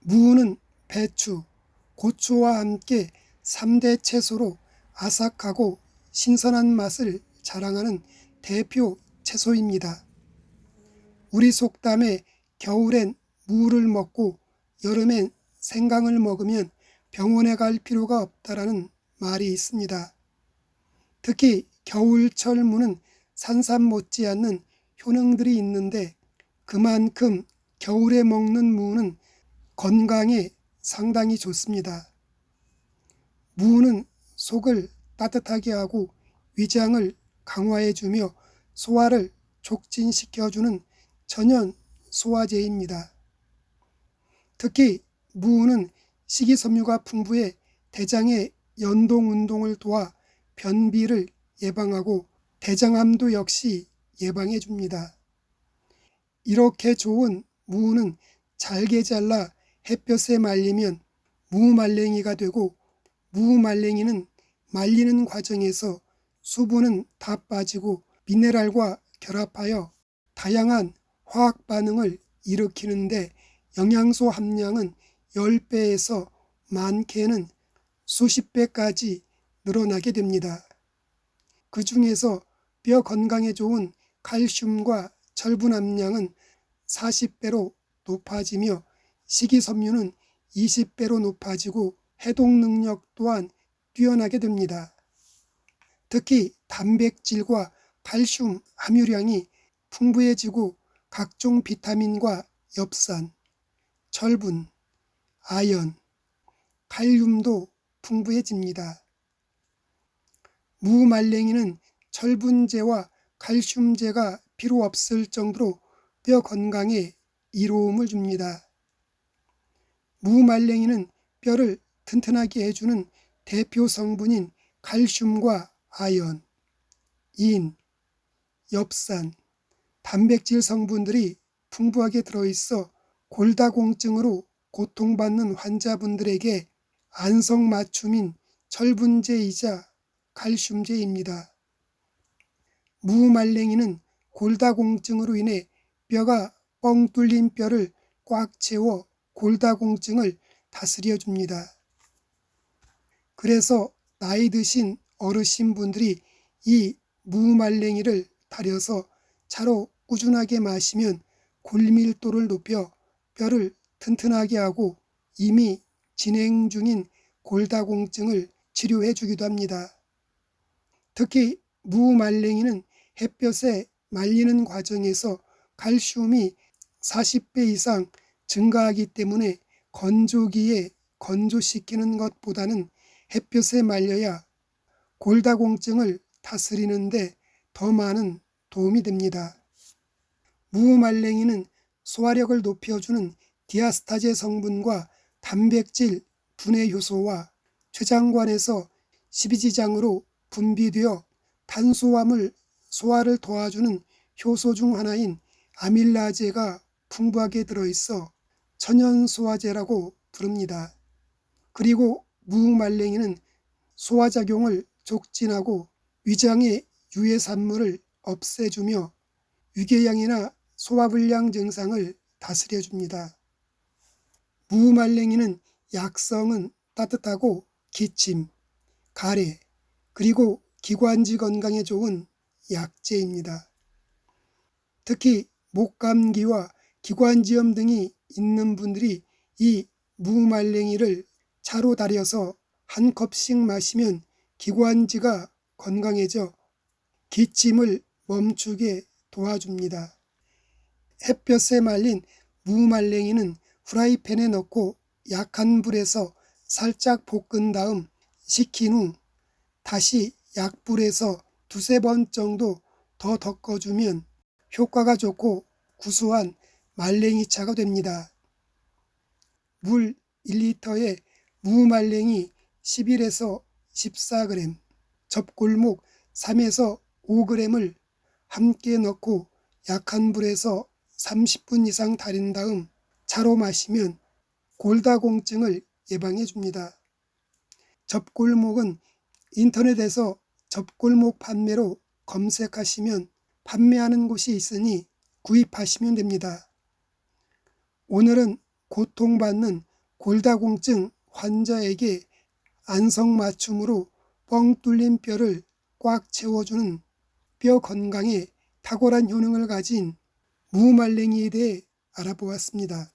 무는 배추, 고추와 함께 3대 채소로 아삭하고 신선한 맛을 자랑하는 대표 채소입니다. 우리 속담에 겨울엔 무를 먹고 여름엔 생강을 먹으면 병원에 갈 필요가 없다라는 말이 있습니다. 특히 겨울철 무는 산삼 못지않는 효능들이 있는데 그만큼 겨울에 먹는 무는 건강에 상당히 좋습니다. 무는 속을 따뜻하게 하고 위장을 강화해주며 소화를 촉진시켜주는 천연 소화제입니다. 특히 무는 식이섬유가 풍부해 대장의 연동 운동을 도와 변비를 예방하고 대장암도 역시 예방해 줍니다. 이렇게 좋은 무는 잘게 잘라 햇볕에 말리면 무말랭이가 되고 무말랭이는 말리는 과정에서 수분은 다 빠지고 미네랄과 결합하여 다양한 화학 반응을 일으키는데 영양소 함량은 10배에서 많게는 수십 배까지 늘어나게 됩니다. 그 중에서 뼈 건강에 좋은 칼슘과 철분 함량은 40배로 높아지며 식이섬유는 20배로 높아지고 해독 능력 또한 뛰어나게 됩니다. 특히 단백질과 칼슘 함유량이 풍부해지고 각종 비타민과 엽산, 철분, 아연, 칼륨도 풍부해집니다. 무말랭이는 철분제와 칼슘제가 필요 없을 정도로 뼈 건강에 이로움을 줍니다. 무말랭이는 뼈를 튼튼하게 해주는 대표 성분인 칼슘과 아연, 인, 엽산, 단백질 성분들이 풍부하게 들어있어 골다공증으로 고통받는 환자분들에게 안성맞춤인 철분제이자 칼슘제입니다. 무말랭이는 골다공증으로 인해 뼈가 뻥 뚫린 뼈를 꽉 채워 골다공증을 다스려 줍니다. 그래서 나이 드신 어르신 분들이 이 무말랭이를 달여서 차로 꾸준하게 마시면 골밀도를 높여 뼈를 튼튼하게 하고 이미 진행 중인 골다공증을 치료해 주기도 합니다. 특히 무말랭이는 햇볕에 말리는 과정에서 칼슘이 40배 이상 증가하기 때문에 건조기에 건조시키는 것보다는 햇볕에 말려야 골다공증을 다스리는데 더 많은 도움이 됩니다. 무말랭이는 소화력을 높여주는 디아스타제 성분과 단백질 분해 효소와 췌장관에서 십이지장으로 분비되어 탄수화물 소화를 도와주는 효소 중 하나인 아밀라제가 풍부하게 들어있어 천연 소화제라고 부릅니다. 그리고 무말랭이는 소화작용을 촉진하고 위장의 유해 산물을 없애주며 위궤양이나 소화불량 증상을 다스려 줍니다. 무말랭이는 약성은 따뜻하고 기침, 가래, 그리고 기관지 건강에 좋은 약재입니다. 특히 목감기와 기관지염 등이 있는 분들이 이 무말랭이를 차로 달여서 한 컵씩 마시면 기관지가 건강해져 기침을 멈추게 도와줍니다. 햇볕에 말린 무말랭이는 프라이팬에 넣고 약한 불에서 살짝 볶은 다음 식힌 후 다시 약불에서 두세 번 정도 더 덮어주면 효과가 좋고 구수한 말랭이 차가 됩니다. 물 1리터에 무말랭이 11에서 14g, 접골목 3에서 5g을 함께 넣고 약한 불에서 30분 이상 달인 다음 차로 마시면 골다공증을 예방해 줍니다. 접골목은 인터넷에서 접골목 판매로 검색하시면 판매하는 곳이 있으니 구입하시면 됩니다. 오늘은 고통받는 골다공증 환자에게 안성맞춤으로 뻥 뚫린 뼈를 꽉 채워주는 뼈 건강에 탁월한 효능을 가진 무말랭이에 대해 알아보았습니다.